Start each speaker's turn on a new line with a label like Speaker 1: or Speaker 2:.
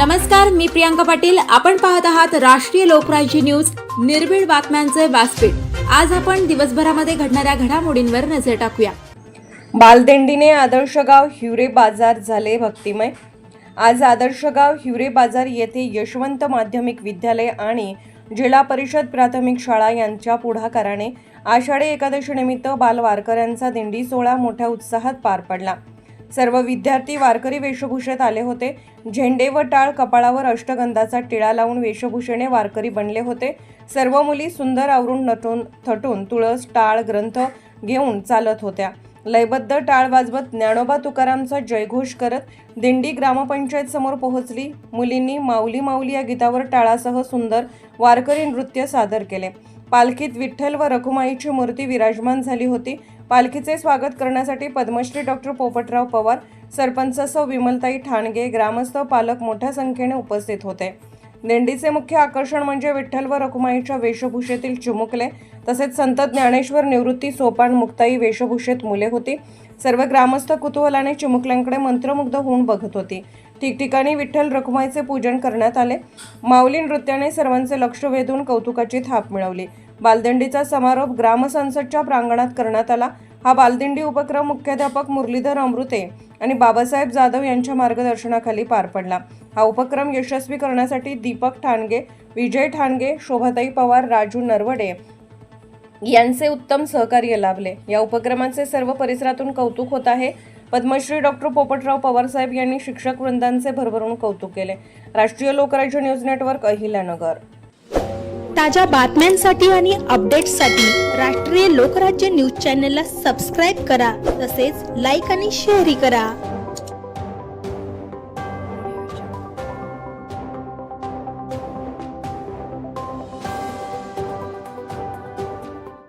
Speaker 1: नमस्कार मी प्रियांका पाटील. आपण पाहत आहात राष्ट्रीय लोकराज्य न्यूज. निर्भीड बातम्यांचे व्यासपीठ. आज आपण दिवसभरामध्ये घडणाऱ्या घडामोडींवर नजर टाकूया.
Speaker 2: बालदेंडीने आदर्श गाव हिवरे बाजार झाले भक्तिमय. आज आदर्श गाव हिवरे बाजार येथे यशवंत माध्यमिक विद्यालय आणि जिल्हा परिषद प्राथमिक शाळा यांच्या पुढाकाराने आषाढी एकादशीनिमित्त बाल वारकऱ्यांचा दिंडी सोहळा मोठ्या उत्साहात पार पडला. सर्व विद्यार्थी वारकरी वेशभूषेत आले होते. झेंडे व टाळ कपाळावर अष्टगंधाचा टिळा लावून वेशभूषेने वारकरी बनले होते. सर्व मुली सुंदर आवरून नटून थटून तुळस टाळ ग्रंथ घेऊन चालत होत्या. लयबद्ध टाळ वाजवत ज्ञानोबा तुकारामचा जयघोष करत दिंडी ग्रामपंचायत समोर पोहोचली. मुलींनी माऊली माऊली या गीतावर टाळासह सुंदर वारकरी नृत्य सादर केले. पालखीत विठ्ठल व रखुमाईची मूर्ती विराजमान झाली होती. पालखीचे स्वागत करण्यासाठी पद्मश्री डॉक्टर पोपटराव पवार सरपंच सौ विमलताई ठाणगे ग्रामस्थ पालक मोठ्या संख्येने उपस्थित होते. दिंडीचे मुख्य आकर्षण म्हणजे विठ्ठल व रखुमाईच्या वेशभूषेतील चिमुकले तसेच संत ज्ञानेश्वर निवृत्ती सोपान मुक्ताई वेशभूषेत मुले होती. सर्व ग्रामस्थ कुतूहलाने चिमुकल्यांकडे मंत्रमुग्ध होऊन बघत होती. ठिकठिकाणी विठ्ठल रखुमाईचे पूजन करण्यात आले. माऊली नृत्याने सर्वांचे लक्ष वेधून कौतुकाची थाप मिळवली. बालदिंडीचा समारोप ग्रामसंसदच्या प्रांगणात करण्यात आला. हा बालदिंडी उपक्रम मुख्याध्यापक मुरलीधर अमृते आणि बाबासाहेब जाधव यांच्या मार्गदर्शनाखाली पार पडला. हा उपक्रम यशस्वी करण्यासाठी दीपक ठाणगे विजय ठाणगे शोभाताई पवार राजू नरवडे यांचे उत्तम सहकार्य लाभले. या उपक्रमाचे सर्व परिसरातून कौतुक होत आहे. पद्मश्री डॉक्टर पोपटराव पवार साहेब यांनी शिक्षक वृंदांचे भरभरून कौतुक केले. राष्ट्रीय लोकराज्य न्यूज नेटवर्क अहिल्यानगर.
Speaker 3: ताज्या बातम्यांसाठी आणि अपडेट्ससाठी राष्ट्रीय लोकराज्य न्यूज चॅनलला सबस्क्राईब करा. तसेच लाईक आणि शेअरही करा.